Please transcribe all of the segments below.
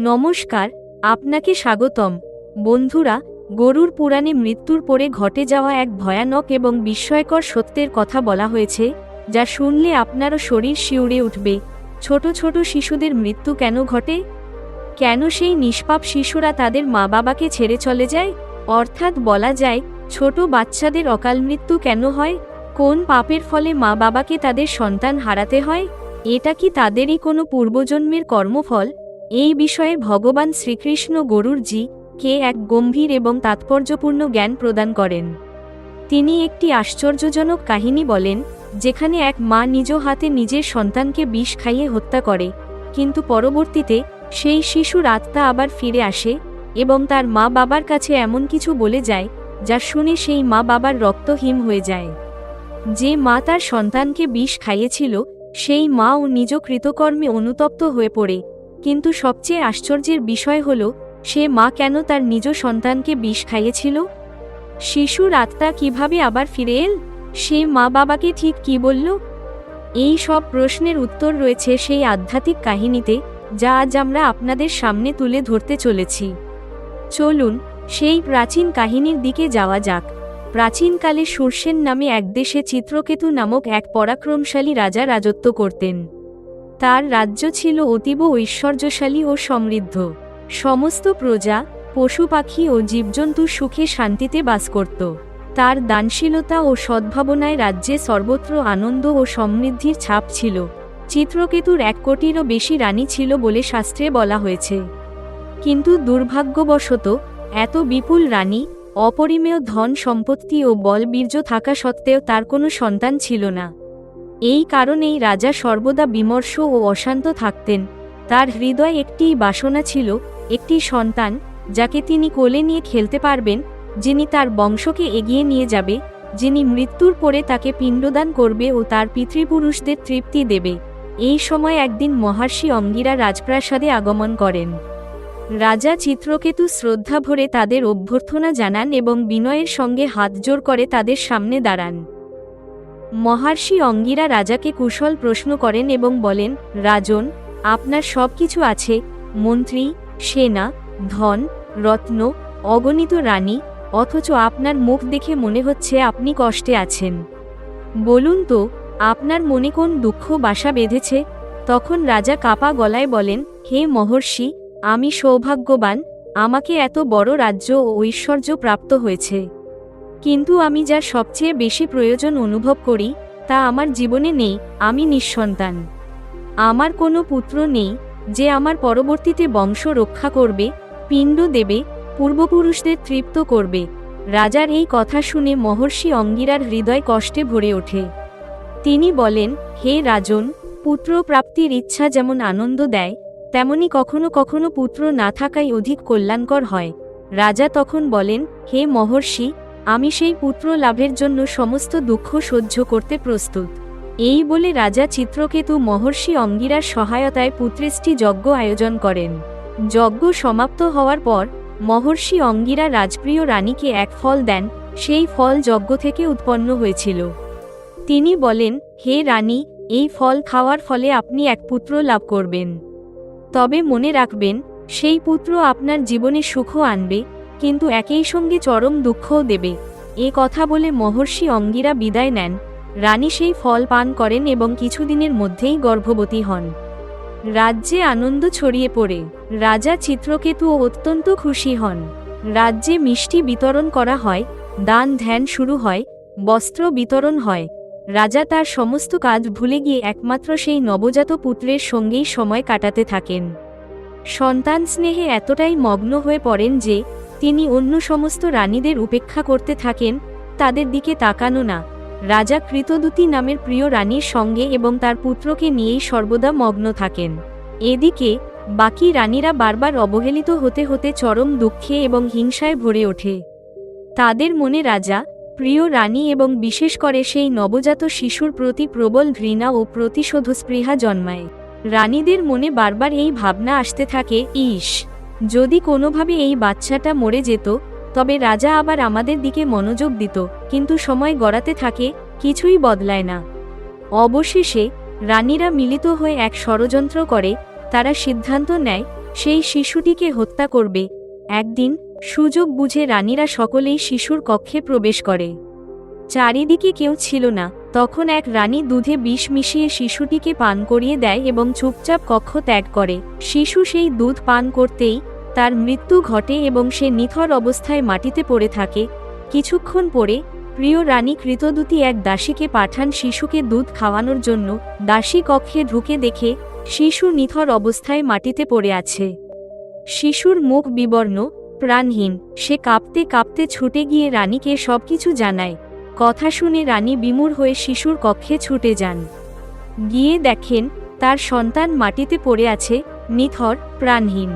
নমস্কার, আপনাকে স্বাগতম। বন্ধুরা, গরুর পুরাণে মৃত্যুর পরে ঘটে যাওয়া এক ভয়ানক এবং বিস্ময়কর সত্যের কথা বলা হয়েছে, যা শুনলে আপনারও শরীর শিউরে উঠবে। ছোট ছোট শিশুদের মৃত্যু কেন ঘটে? কেন সেই নিষ্পাপ শিশুরা তাদের মা বাবাকে ছেড়ে চলে যায়? অর্থাৎ বলা যায়, ছোট বাচ্চাদের অকাল মৃত্যু কেন হয়? কোন পাপের ফলে মা বাবাকে তাদের সন্তান হারাতে হয়? এটা কি তাদেরই কোনো পূর্বজন্মের কর্মফল? এই বিষয়ে ভগবান শ্রীকৃষ্ণ গরুর জি কে এক গম্ভীর এবং তাৎপর্যপূর্ণ জ্ঞান প্রদান করেন। তিনি একটি আশ্চর্যজনক কাহিনী বলেন, যেখানে এক মা নিজ হাতে নিজের সন্তানকে বিষ খাইয়ে হত্যা করে, কিন্তু পরবর্তীতে সেই শিশুর আত্মা আবার ফিরে আসে এবং তার মা বাবার কাছে এমন কিছু বলে যায়, যা শুনে সেই মা বাবার রক্তহীন হয়ে যায়। যে মা তার সন্তানকে বিষ খাইয়েছিল, সেই মা ও নিজ কৃতকর্মে অনুতপ্ত হয়ে পড়ে কিন্তু সবচেয়ে আশ্চর্যের বিষয় হল, সে মা কেন তার নিজ সন্তানকে বিষ খাইয়েছিল? শিশুর আত্মা কীভাবে আবার ফিরে এল? সে মা বাবাকে ঠিক কি বলল? এই সব প্রশ্নের উত্তর রয়েছে সেই আধ্যাত্মিক কাহিনীতে, যা আজ আমরা আপনাদের সামনে তুলে ধরতে চলেছি। চলুন, সেই প্রাচীন কাহিনীর দিকে যাওয়া যাক। প্রাচীনকালে সুরসেন নামে এক দেশে চিত্রকেতু নামক এক পরাক্রমশালী রাজা রাজত্ব করতেন। তার রাজ্য ছিল অতীব ঐশ্বর্যশালী ও সমৃদ্ধ। সমস্ত প্রজা, পশু পাখি ও জীবজন্তু সুখে শান্তিতে বাস করত। তার দানশীলতা ও সদ্ভাবনায় রাজ্যে সর্বত্র আনন্দ ও সমৃদ্ধির ছাপ ছিল। চিত্রকেতুর এক কোটিরও বেশি রানী ছিল বলে শাস্ত্রে বলা হয়েছে। কিন্তু দুর্ভাগ্যবশত, এত বিপুল রানী, অপরিমেয় ধন সম্পত্তি ও বলবীর্য থাকা সত্ত্বেও তার কোনো সন্তান ছিল না। এই কারণেই রাজা সর্বদা বিমর্ষ ও অশান্ত থাকতেন। তার হৃদয় একটি বাসনা ছিল, একটি সন্তান, যাকে তিনি কোলে নিয়ে খেলতে পারবেন, যিনি তার বংশকে এগিয়ে নিয়ে যাবে, যিনি মৃত্যুর পরে তাকে পিণ্ডদান করবে ও তার পিতৃপুরুষদের তৃপ্তি দেবে। এই সময় একদিন মহর্ষি অঙ্গিরা রাজপ্রাসাদে আগমন করেন। রাজা চিত্রকেতু শ্রদ্ধা ভরে তাদের অভ্যর্থনা জানান এবং বিনয়ের সঙ্গে হাতজোড় করে তাদের সামনে দাঁড়ান। মহর্ষি অঙ্গিরা রাজাকে কুশল প্রশ্ন করেন এবং বলেন, রাজন, আপনার সব কিছু আছে, মন্ত্রী, সেনা, ধন, রত্ন, অগণিত রানী, অথচ আপনার মুখ দেখে মনে হচ্ছে আপনি কষ্টে আছেন। বলুন তো, আপনার মনে কোন দুঃখ বাসা বেঁধেছে? তখন রাজা কাপা গলায় বলেন, হে মহর্ষি, আমি সৌভাগ্যবান, আমাকে এত বড় রাজ্য ও ঐশ্বর্য প্রাপ্ত হয়েছে। কিন্তু আমি যা সবচেয়ে বেশি প্রয়োজন অনুভব করি, তা আমার জীবনে নেই, আমি নিঃসন্তান। আমার কোনো পুত্র নেই, যে আমার পরবর্তীতে বংশ রক্ষা করবে, পিণ্ড দেবে, পূর্বপুরুষদের তৃপ্ত করবে। রাজার এই কথা শুনে মহর্ষি অঙ্গিরার হৃদয় কষ্টে ভরে ওঠে। তিনি বলেন, হে রাজন, পুত্র প্রাপ্তির ইচ্ছা যেমন আনন্দ দেয়, তেমনি কখনো কখনো পুত্র না থাকাই অধিক কল্যাণকর হয়। রাজা তখন বলেন, হে মহর্ষি আমি সেই পুত্র লাভের জন্য সমস্ত দুঃখ সহ্য করতে প্রস্তুত। এই বলে রাজা চিত্রকেতু মহর্ষি অঙ্গিরার সহায়তায় পুত্রেষ্টি যজ্ঞ আয়োজন করেন। যজ্ঞ সমাপ্ত হওয়ার পর, মহর্ষি অঙ্গিরা রাজপ্রিয় রানীকে এক ফল দেন, সেই ফল যজ্ঞ থেকে উৎপন্ন হয়েছিল। তিনি বলেন, হে রানী, এই ফল খাওয়ার ফলে আপনি এক পুত্র লাভ করবেন। তবে মনে রাখবেন, সেই পুত্র আপনার জীবনে সুখ আনবে কিন্তু একই সঙ্গে চরম দুঃখও দেবে। এ কথা বলে মহর্ষি অঙ্গিরা বিদায় নেন। রানী সেই ফল পান করেন এবং কিছুদিনের মধ্যেই গর্ভবতী হন। রাজ্যে আনন্দ ছড়িয়ে পড়ে। রাজা চিত্রকেতুও অত্যন্ত খুশি হন। রাজ্যে মিষ্টি বিতরণ করা হয়, দান ধ্যান শুরু হয়, বস্ত্র বিতরণ হয়। রাজা তার সমস্ত কাজ ভুলে গিয়ে একমাত্র সেই নবজাত পুত্রের সঙ্গেই সময় কাটাতে থাকেন। সন্তান স্নেহে এতটাই মগ্ন হয়ে পড়েন যে তিনি অন্য সমস্ত রানীদের উপেক্ষা করতে থাকেন, তাদের দিকে তাকানো না। রাজা কৃতদূতী নামের প্রিয় রানীর সঙ্গে এবং তার পুত্রকে নিয়েই সর্বদা মগ্ন থাকেন। এদিকে, বাকি রানীরা বারবার অবহেলিত হতে হতে চরম দুঃখে এবং হিংসায় ভরে ওঠে। তাদের মনে রাজা, প্রিয় রানী এবং বিশেষ করে সেই নবজাত শিশুর প্রতি প্রবল ঘৃণা ও প্রতিশোধস্পৃহা জন্মায়। রানীদের মনে বারবার এই ভাবনা আসতে থাকে, ইস যদি কোনোভাবে এই বাচ্চাটা মরে যেত, তবে রাজা আবার আমাদের দিকে মনোযোগ দিত, কিন্তু সময় গড়াতে থাকে, কিছুই বদলায় না। অবশেষে, রানীরা মিলিত হয়ে এক ষড়যন্ত্র করে, তারা সিদ্ধান্ত নেয়, সেই শিশুটিকে হত্যা করবে। একদিন, সুযোগ বুঝে রানীরা সকলেই শিশুর কক্ষে প্রবেশ করে। চারিদিকে কেউ ছিল না। তখন এক রানী দুধে বিষ মিশিয়ে শিশুটিকে পান করিয়ে দেয় এবং চুপচাপ কক্ষ ত্যাগ করে। শিশু সেই দুধ পান করতেই তার মৃত্যু ঘটে এবং সে নিথর অবস্থায় মাটিতে পড়ে থাকে। কিছুক্ষণ পরে প্রিয় রানী কৃতদূতি এক দাসীকে পাঠান শিশুকে দুধ খাওয়ানোর জন্য। দাসী কক্ষে ঢুকে দেখে শিশু নিথর অবস্থায় মাটিতে পড়ে আছে। শিশুর মুখ বিবর্ণ, প্রাণহীন। সে কাঁপতে কাঁপতে ছুটে গিয়ে রানীকে সবকিছু জানায়। কথা শুনে রানী বিমূর হয়ে শিশুর কক্ষে ছুটে যান। গিয়ে দেখেন, তার সন্তান মাটিতে পড়ে আছে, নিথর, প্রাণহীন।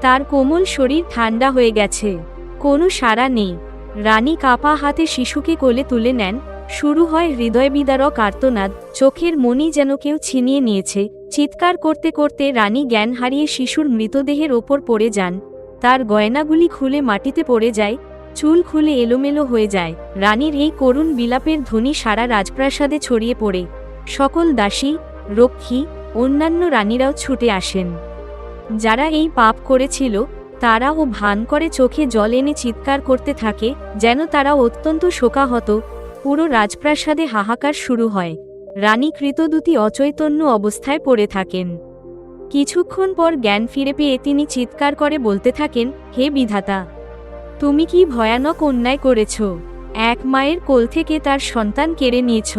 তার কোমল শরীর ঠান্ডা হয়ে গেছে। কোনো সাড়া নেই। রানী কাপা হাতে শিশুকে কোলে তুলে নেন। শুরু হয় হৃদয় বিদারক আর্তনাদ। চোখের মনি যেন কেউ ছিনিয়ে নিয়েছে। চিৎকার করতে করতে রানী জ্ঞান হারিয়ে শিশুর মৃতদেহের ওপর পড়ে যান। তার গয়নাগুলি খুলে মাটিতে পড়ে যায়। চুল খুলে এলোমেলো হয়ে যায়। রানীর এই করুণ বিলাপের ধ্বনি সারা রাজপ্রাসাদে ছড়িয়ে পড়ে। সকল দাসী, রক্ষী, অন্যান্য রানীরাও ছুটে আসেন। যারা এই পাপ করেছিল, তারা ও ভান করে চোখে জল এনে চিৎকার করতে থাকে, যেন তারা অত্যন্ত শোকাহত। পুরো রাজপ্রাসাদে হাহাকার শুরু হয়। রানী কৃতদূতি অচৈতন্য অবস্থায় পড়ে থাকেন। কিছুক্ষণ পর জ্ঞান ফিরে পেয়ে তিনি চিৎকার করে বলতে থাকেন, হে বিধাতা তুমি কি ভয়ানক অন্যায় করেছ? এক মায়ের কোল থেকে তার সন্তান কেড়ে নিয়েছ।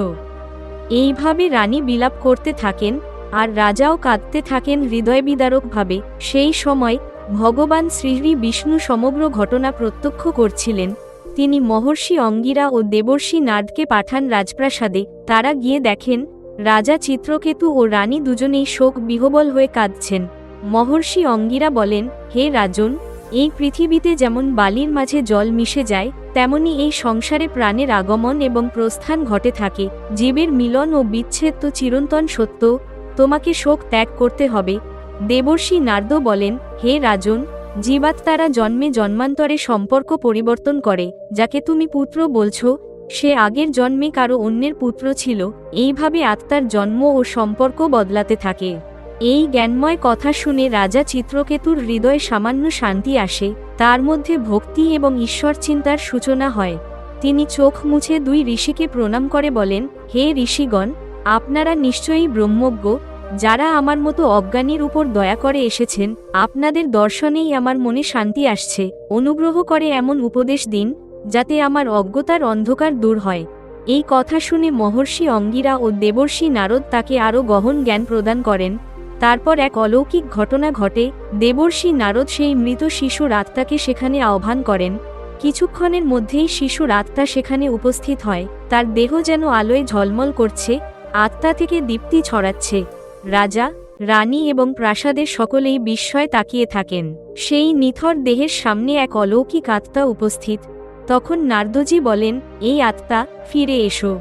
এইভাবে রানী বিলাপ করতে থাকেন, আর রাজাও কাঁদতে থাকেন হৃদয় বিদারকভাবে সেই সময় ভগবান শ্রী বিষ্ণু সমগ্র ঘটনা প্রত্যক্ষ করছিলেন। তিনি মহর্ষি অঙ্গিরা ও দেবর্ষি নারদকে পাঠান রাজপ্রাসাদে। তারা গিয়ে দেখেন, রাজা চিত্রকেতু ও রানী দুজনেই শোক বিহবল হয়ে কাঁদছেন। মহর্ষি অঙ্গিরা বলেন, হে রাজন এই পৃথিবীতে যেমন বালির মাঝে জল মিশে যায়, তেমনি এই সংসারে প্রাণের আগমন এবং প্রস্থান ঘটে থাকে। জীবের মিলন ও বিচ্ছেদ তো চিরন্তন সত্য, তোমাকে শোক ত্যাগ করতে হবে। দেবর্ষি নারদ বলেন, হে রাজন, জীবাত্মারা জন্মে জন্মান্তরে সম্পর্ক পরিবর্তন করে, যাকে তুমি পুত্র বলছ, সে আগের জন্মে কারও অন্যের পুত্র ছিল, এইভাবে আত্মার জন্ম ও সম্পর্ক বদলাতে থাকে। এই জ্ঞানময় কথা শুনে রাজা চিত্রকেতুর হৃদয়ে সামান্য শান্তি আসে, তার মধ্যে ভক্তি এবং ঈশ্বর চিন্তার সূচনা হয়। তিনি চোখ মুছে দুই ঋষিকে প্রণাম করে বলেন, হে ঋষিগণ, আপনারা নিশ্চয়ই ব্রহ্মজ্ঞ, যারা আমার মতো অজ্ঞানীর উপর দয়া করে এসেছেন, আপনাদের দর্শনেই আমার মনে শান্তি আসছে। অনুগ্রহ করে এমন উপদেশ দিন, যাতে আমার অজ্ঞতার অন্ধকার দূর হয়। এই কথা শুনে মহর্ষি অঙ্গিরা ও দেবর্ষি নারদ তাকে আরও গহন জ্ঞান প্রদান করেন। তারপর এক অলৌকিক ঘটনা ঘটে। দেবর্ষি নারদ সেই মৃত শিশুর আত্মাকে সেখানে আহ্বান করেন। কিছুক্ষণের মধ্যেই শিশুর আত্মা সেখানে উপস্থিত হয়। তার দেহ যেন আলোয় ঝলমল করছে, আত্মা থেকে দীপ্তি ছড়াচ্ছে। রাজা, রানী এবং প্রাসাদের সকলেই বিস্ময় তাকিয়ে থাকেন। সেই নিথর দেহের সামনে এক অলৌকিক আত্মা উপস্থিত। তখন নারদজি বলেন, এই আত্মা, ফিরে এসো।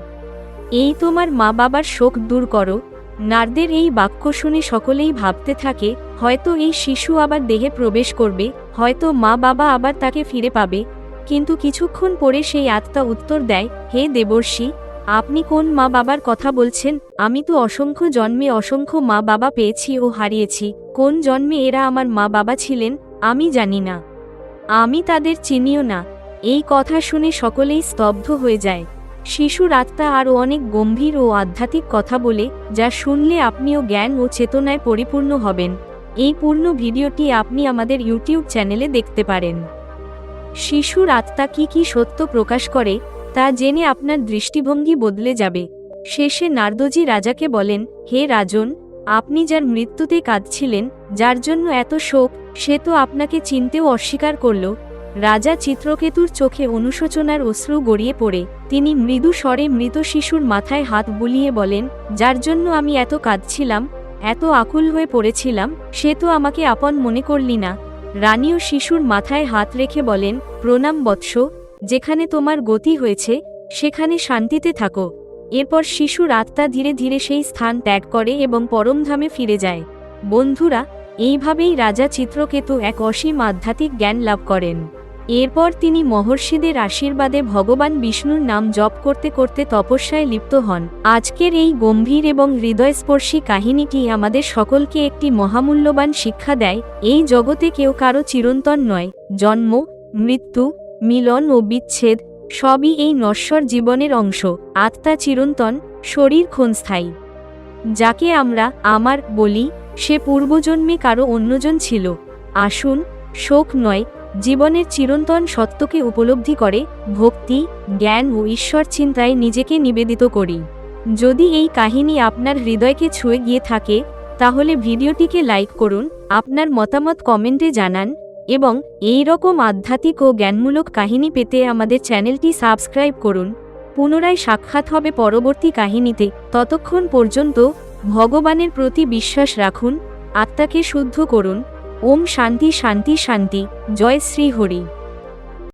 এই তোমার মা বাবার শোক দূর করো। নারদের এই বাক্য শুনে সকলেই ভাবতে থাকে, হয়তো এই শিশু আবার দেহে প্রবেশ করবে, হয়তো মা বাবা আবার তাকে ফিরে পাবে। কিন্তু কিছুক্ষণ পরে সেই আত্মা উত্তর দেয়, হে দেবর্ষি, আপনি কোন মা বাবার কথা বলছেন? আমি তো অসংখ্য জন্মে অসংখ্য মা বাবা পেয়েছি ও হারিয়েছি। কোন জন্মে এরা আমার মা বাবা ছিলেন, আমি জানি না। আমি তাদের চিনিও না। এই কথা শুনে সকলেই স্তব্ধ হয়ে যায়। শিশুর আত্মা আরও অনেক গম্ভীর ও আধ্যাত্মিক কথা বলে, যা শুনলে আপনিও জ্ঞান ও চেতনায় পরিপূর্ণ হবেন। এই পূর্ণ ভিডিওটি আপনি আমাদের ইউটিউব চ্যানেলে দেখতে পারেন। শিশুর আত্মা কি কি সত্য প্রকাশ করে, তা জেনে আপনার দৃষ্টিভঙ্গি বদলে যাবে। শেষে নারদজি রাজাকে বলেন, হে রাজন, আপনি যার মৃত্যুতে কাঁদছিলেন, যার জন্য এত শোক, সে তো আপনাকে চিনতেও অস্বীকার করল রাজা চিত্রকেতুর চোখে অনুশোচনার অশ্রু গড়িয়ে পড়ে। তিনি মৃদু স্বরে মৃত শিশুর মাথায় হাত বুলিয়ে বলেন, যার জন্য আমি এত কাঁদছিলাম, এত আকুল হয়ে পড়েছিলাম, সে তো আমাকে আপন মনে করলি না। রানী ও শিশুর মাথায় হাত রেখে বলেন, প্রণাম বৎস, যেখানে তোমার গতি হয়েছে, সেখানে শান্তিতে থাকো। এরপর শিশুর আত্মা ধীরে ধীরে সেই স্থান ত্যাগ করে এবং পরমধামে ফিরে যায়। বন্ধুরা, এইভাবেই রাজা চিত্রকেতু এক অসীম আধ্যাত্মিক জ্ঞান লাভ করেন। এরপর তিনি মহর্ষিদের আশীর্বাদে ভগবান বিষ্ণুর নাম জপ করতে করতে তপস্যায় লিপ্ত হন। আজকের এই গম্ভীর এবং হৃদয়স্পর্শী কাহিনীটি আমাদের সকলকে একটি মহামূল্যবান শিক্ষা দেয়, এই জগতে কেউ কারও চিরন্তন নয়। জন্ম, মৃত্যু, মিলন ও বিচ্ছেদ, সবই এই নশ্বর জীবনের অংশ। আত্মা চিরন্তন, শরীর ক্ষণস্থায়ী। যাকে আমরা আমার বলি, সে পূর্বজন্মে কারও অন্যজন ছিল। আসুন, শোক নয় জীবনের চিরন্তন সত্যকে উপলব্ধি করে, ভক্তি, জ্ঞান ও ঈশ্বর চিন্তায় নিজেকে নিবেদিত করি। যদি এই কাহিনী আপনার হৃদয়কে ছুঁয়ে গিয়ে থাকে, তাহলে ভিডিওটিকে লাইক করুন, আপনার মতামত কমেন্টে জানান, এবং এই রকম আধ্যাত্মিক ও জ্ঞানমূলক কাহিনী পেতে আমাদের চ্যানেলটি সাবস্ক্রাইব করুন। পুনরায় সাক্ষাৎ হবে পরবর্তী কাহিনীতে, ততক্ষণ পর্যন্ত ভগবানের প্রতি বিশ্বাস রাখুন, আত্মাকে শুদ্ধ করুন। ওম শান্তি শান্তি শান্তি। জয় শ্রী হরি